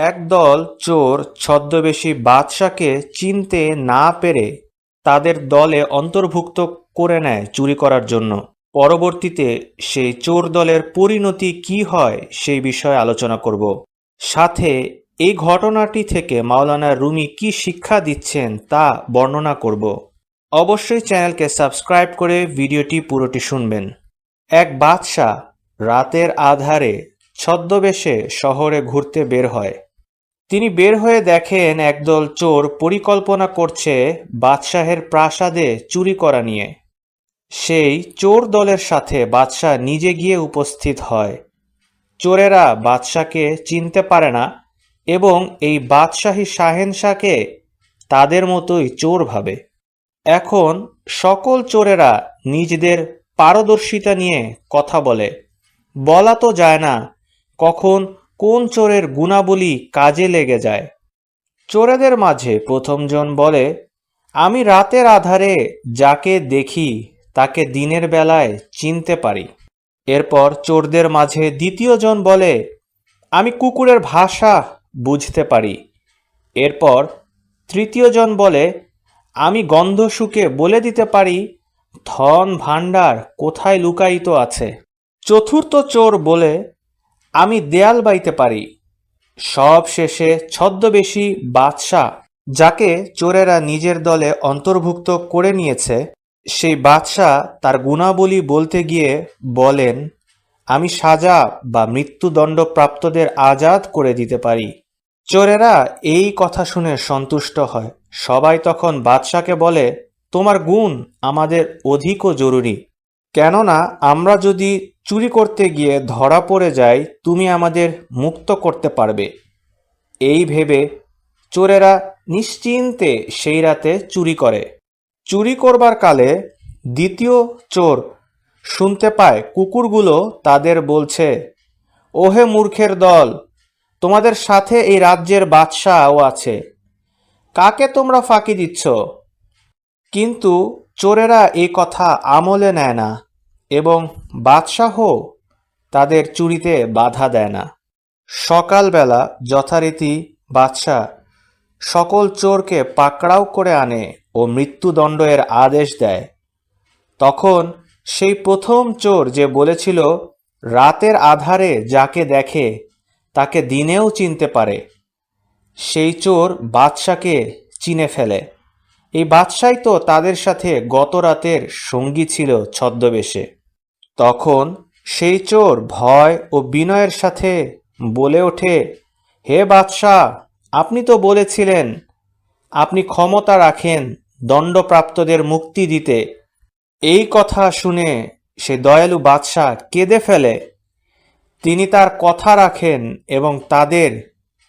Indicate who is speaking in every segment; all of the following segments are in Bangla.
Speaker 1: একদল চোর ছদ্মবেশী বাদশাকে চিনতে না পেরে তাদের দলে অন্তর্ভুক্ত করে নেয় চুরি করার জন্য। পরবর্তীতে সেই চোর দলের পরিণতি কি হয় সেই বিষয়ে আলোচনা করব। সাথে এই ঘটনাটি থেকে মাওলানা রুমি কি শিক্ষা দিচ্ছেন তা বর্ণনা করব। অবশ্যই চ্যানেলকে সাবস্ক্রাইব করে ভিডিওটি পুরোটি শুনবেন। এক বাদশাহ রাতের আধারে ছদ্মবেশে শহরে ঘুরতে বের হয়। তিনি বের হয়ে দেখেন একদল চোর পরিকল্পনা করছে বাদশাহের প্রাসাদে চুরি করা নিয়ে। সেই চোর দলের সাথে বাদশাহ নিজে গিয়ে উপস্থিত হয়। চোরেরা বাদশাকে চিনতে পারে না এবং এই বাদশাহী শাহেনশাকে তাদের মতোই চোর ভাবে। এখন সকল চোরেরা নিজেদের পারদর্শিতা নিয়ে কথা বলে। বলা তো যায় না কখন কোন চোরের গুণাবলী কাজে লেগে যায়? চোরেদের মাঝে প্রথমজন বলে, আমি রাতের আধারে যাকে দেখি, তাকে দিনের বেলায় চিনতে পারি। এরপর চোরদের মাঝে দ্বিতীয়জন বলে, আমি কুকুরের ভাষা বুঝতে পারি। এরপর তৃতীয়জন বলে, আমি গন্ধ শুকে বলে দিতে পারি, ধন ভাণ্ডার কোথায় লুকায়িত আছে? চতুর্থ চোর বলে আমি দেয়াল বাইতে পারি। সব শেষে ছদ্মবেশী বাদশাহ, যাকে চোরেরা নিজের দলে অন্তর্ভুক্ত করে নিয়েছে, সেই বাদশাহ তার গুণাবলী বলতে গিয়ে বলেন, আমি সাজা বা মৃত্যুদণ্ডপ্রাপ্তদের আজাদ করে দিতে পারি। চোরেরা এই কথা শুনে সন্তুষ্ট হয়। সবাই তখন বাদশাকে বলে, তোমার গুণ আমাদের অধিকও জরুরি। কেননা আমরা যদি চুরি করতে গিয়ে ধরা পড়ে যায়, তুমি আমাদের মুক্ত করতে পারবে। এই ভেবে চোরেরা নিশ্চিন্তে সেই রাতে চুরি করে। চুরি করবার কালে দ্বিতীয় চোর শুনতে পায়, কুকুরগুলো তাদের বলছে, ওহে মূর্খের দল, তোমাদের সাথে এই রাজ্যের বাদশাও আছে। কাকে তোমরা ফাঁকি দিচ্ছ? কিন্তু চোরেরা এই কথা আমলে নেয় না। এবং বাদশাহ তাদের চুরিতে বাধা দেয় না। সকালবেলা যথারীতি বাদশাহ সকল চোরকে পাকড়াও করে আনে ও মৃত্যুদণ্ড এর আদেশ দেয়। তখন সেই প্রথম চোর যে বলেছিল, রাতের আধারে যাকে দেখে তাকে দিনেও চিনতে পারে। সেই চোর বাদশাকে চিনে ফেলে। এই বাদশাই তো তাদের সাথে গত রাতের সঙ্গী ছিল ছদ্মবেশে। তখন সেই চোর ভয় ও বিনয়ের সাথে বলে ওঠে, হে বাদশাহ, আপনি তো বলেছিলেন, আপনি ক্ষমতা রাখেন দণ্ডপ্রাপ্তদের মুক্তি দিতে। এই কথা শুনে সে দয়ালু বাদশাহ কেঁদে ফেলে। তিনি তার কথা রাখেন এবং তাদের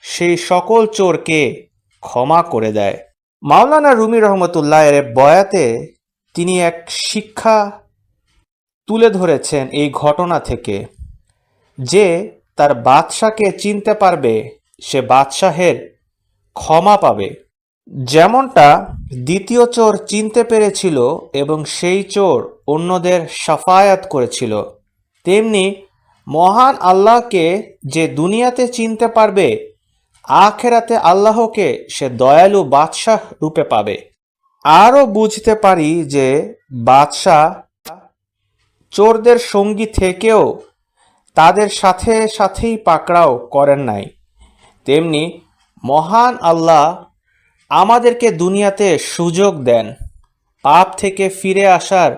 Speaker 1: সেই সকল চোরকে ক্ষমা করে দেয়। মাওলানা রুমি রহমতুল্লাহ এর বয়াতে তিনি এক শিক্ষা তুলে ধরেছেন এই ঘটনা থেকে। যে তার বাদশাকে চিনতে পারবে, সে বাদশাহের ক্ষমা পাবে। যেমনটা দ্বিতীয় চোর চিনতে পেরেছিল এবং সেই চোর অন্যদের সাফায়াত করেছিল, তেমনি মহান আল্লাহকে যে দুনিয়াতে চিনতে পারবে, আখেরাতে আল্লাহকে সে দয়ালু বাদশাহ রূপে পাবে। আরও বুঝতে পারি যে বাদশাহ চোরদের সঙ্গী থেকেও তাদের সাথে সাথেই পাকড়াও করেন নাই। তেমনি মহান আল্লাহ আমাদেরকে দুনিয়াতে সুযোগ দেন, পাপ থেকে ফিরে আসার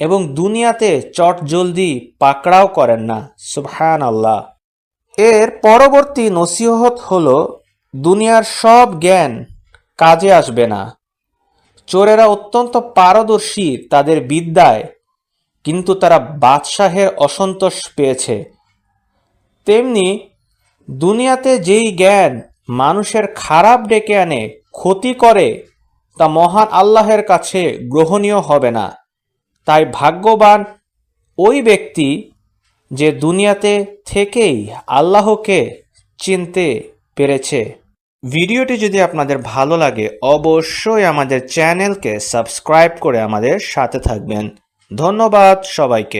Speaker 1: এবং দুনিয়াতে চট জলদি পাকড়াও করেন না। সুবহান আল্লাহ এর পরবর্তী নসিহত হল, দুনিয়ার সব জ্ঞান কাজে আসবে না। চোরেরা অত্যন্ত পারদর্শী তাদের বিদ্যায় কিন্তু তারা বাদশাহের অসন্তোষ পেয়েছে। তেমনি দুনিয়াতে যেই জ্ঞান মানুষের খারাপ ডেকে আনে, ক্ষতি করে, তা মহান আল্লাহের কাছে গ্রহণীয় হবে না। তাই ভাগ্যবান ওই ব্যক্তি যে দুনিয়াতে থেকেই আল্লাহকে চিনতে পেরেছে। ভিডিওটি যদি আপনাদের ভালো লাগে, অবশ্যই আমাদের চ্যানেলকে সাবস্ক্রাইব করে আমাদের সাথে থাকবেন। ধন্যবাদ সবাইকে।